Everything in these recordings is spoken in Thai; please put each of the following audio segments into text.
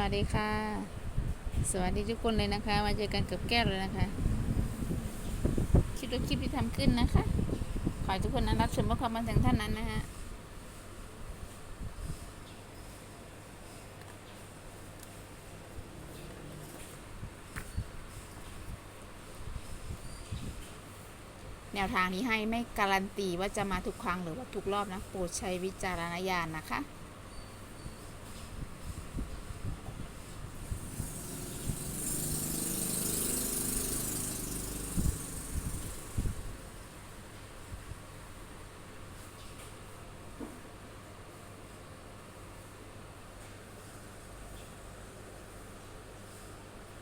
วัสดีค่ะ สวัสดีทุกคนเลยนะคะ มาเจอกันกับแก้วเลยนะคะคิดว่าคลิปที่ทำขึ้นนะคะ ขอให้ทุกคนนั้นรับชมเพื่อความบันเทิงเท่านั้นนะฮะ แนวทางนี้ให้ไม่การันตีว่าจะมาทุกครั้งหรือว่าทุกรอบนะ โปรดใช้วิจารณญาณนะคะ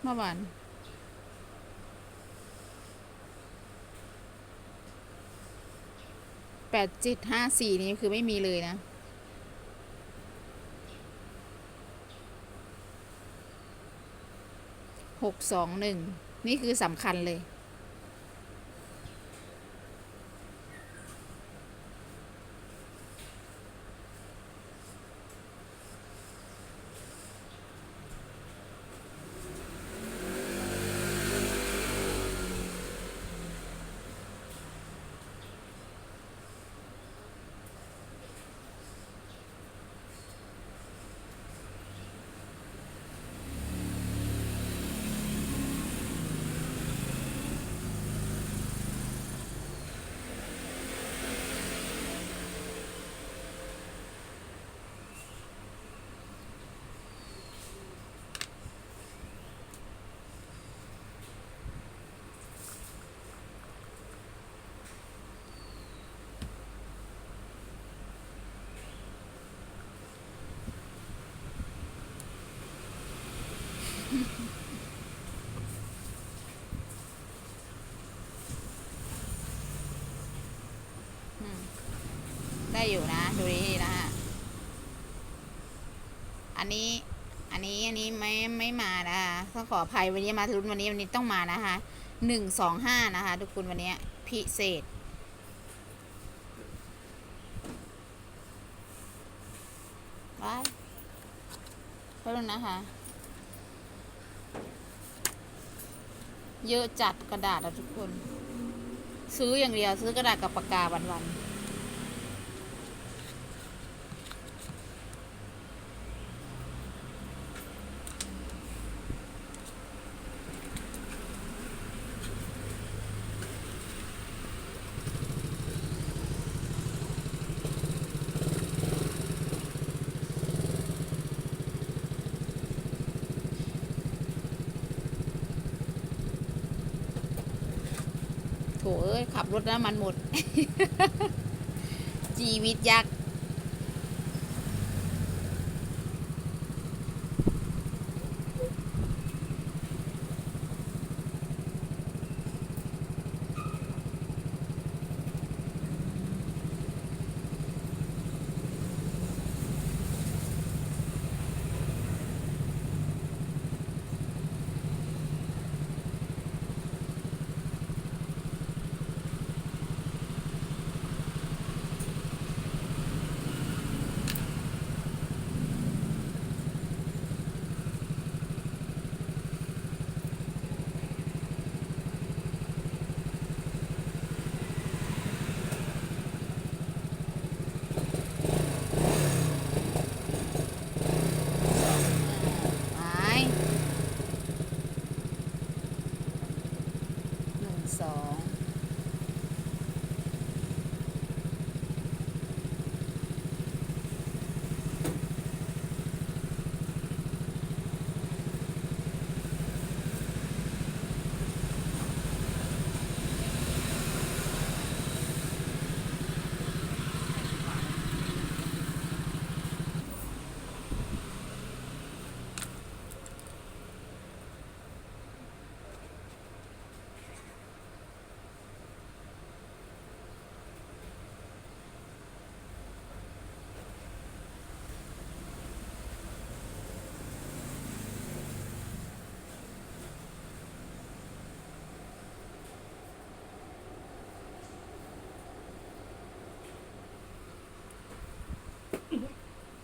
เมื่อวานแปดเจ็ดห้าสี่นี้คือไม่มีเลยนะ หกสองหนึ่ง นี่คือสำคัญเลย ได้อยู่นะ ดูดีนะฮะ อันนี้ อันนี้ อันนี้ไม่ไม่มานะคะต้องขออภัยวันนี้มาลุ้นวันนี้วันนี้ต้องมานะคะหนึ่งสองห้านะคะ ทุกคนวันนี้พิเศษไว้เพิ่มนะคะ เยอะจัดกระดาษอะทุกคน ซื้ออย่างเดียวซื้อกระดาษกับปากกาวันๆโถเอ้ย ขับรถน้ำมันหมด ชีวิตยาก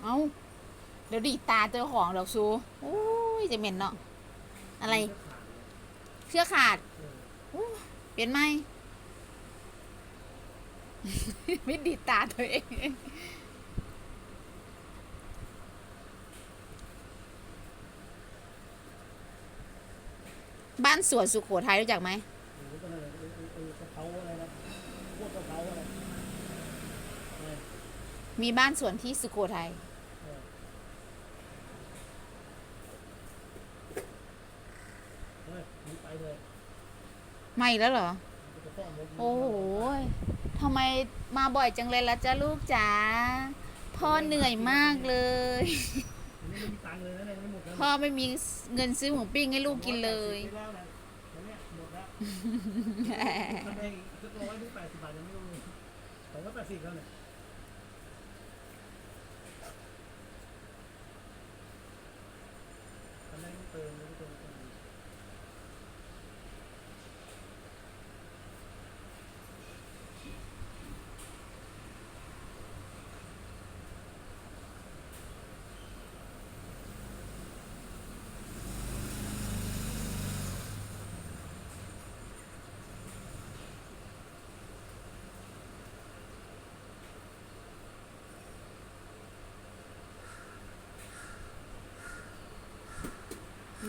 เอาเดี๋ยวดีตาเจอของดอกซูโอ้ยจะเหม็นเนาะอะไร เชือกขาดเปลี่ยนไหมไม่ดีตาตัวเองบ้านสวนสุโขทัยรู้จักไหม หรือก็เลยเออเออเออกระเพราอะไรนะพวกกระเพราอะไรเออ มีบ้านสวนที่สุโขทัยเออเฮ้ยหนีไปเลยไม่แล้วเหรอมันจะฟ้องผมโอ้โหทำไมมาบ่อยจังเลยล่ะจ้าลูกจ๋า พ่อเหนื่อยมากเลยมันไม่มีตังค์เลยนะเนี่ยยังไม่หมดแล้วพ่อไม่มีเงินซื้อหมูปิ้งให้ลูกกินเลยไปแล้วนะอันเนี้ยหมดแล้วทำเองจะร้อยถึงแปดสิบบาทยังไม่รู้เลยสองร้อยแปดสิบแล้วเนี่ยทำได้ไม่เติมไม่เติมไม่เติม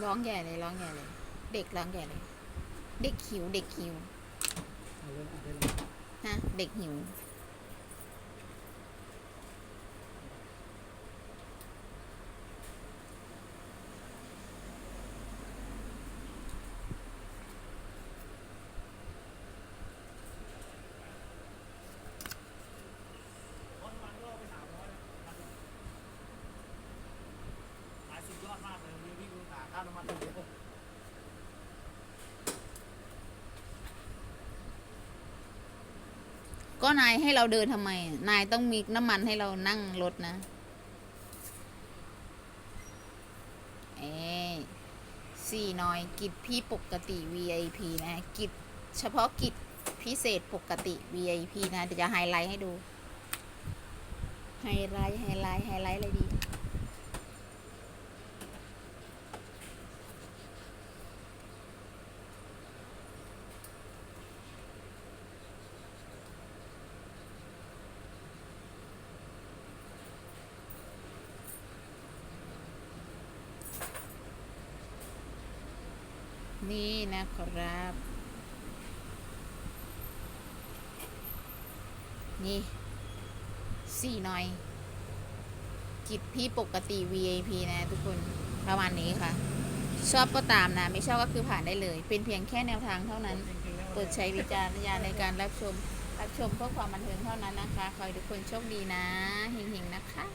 ร้องใหญ่เลยร้องใหญ่เลย เด็กร้องใหญ่เลย เด็กหิว เด็กหิวเอาเรื่องเอาเรื่องฮะ เด็กหิว ร้อยวันก็ไปสามร้อยนะขายสุดยอดมากเลยวันนี้วิ่งหาค่าน้ำมันอย่างเดียว ก็นายให้เราเดินทำไม นายต้องมีน้ำมันให้เรานั่งรถนะ เอ๊สี่น้อยกิจพี่ปกติ VIP นะกิจเฉพาะกิจพิเศษปกติ VIP นะเดี๋ยวจะไฮไลท์ให้ดู ไฮไลท์ ไฮไลท์ ไฮไลท์อะไรดี นี่นะครับ นี่สี่หน่อย กิจพี่ปกติ VIP นะทุกคนประมาณนี้ค่ะ ชอบก็ตามนะ ไม่ชอบก็คือผ่านได้เลย เป็นเพียงแค่แนวทางเท่านั้นจริงๆแล้วโปรดใช้วิจารณญาณในการรับชม รับชมเพื่อความบันเทิงเท่านั้นนะคะขอให้ทุกคนโชคดีนะเฮงๆนะคะ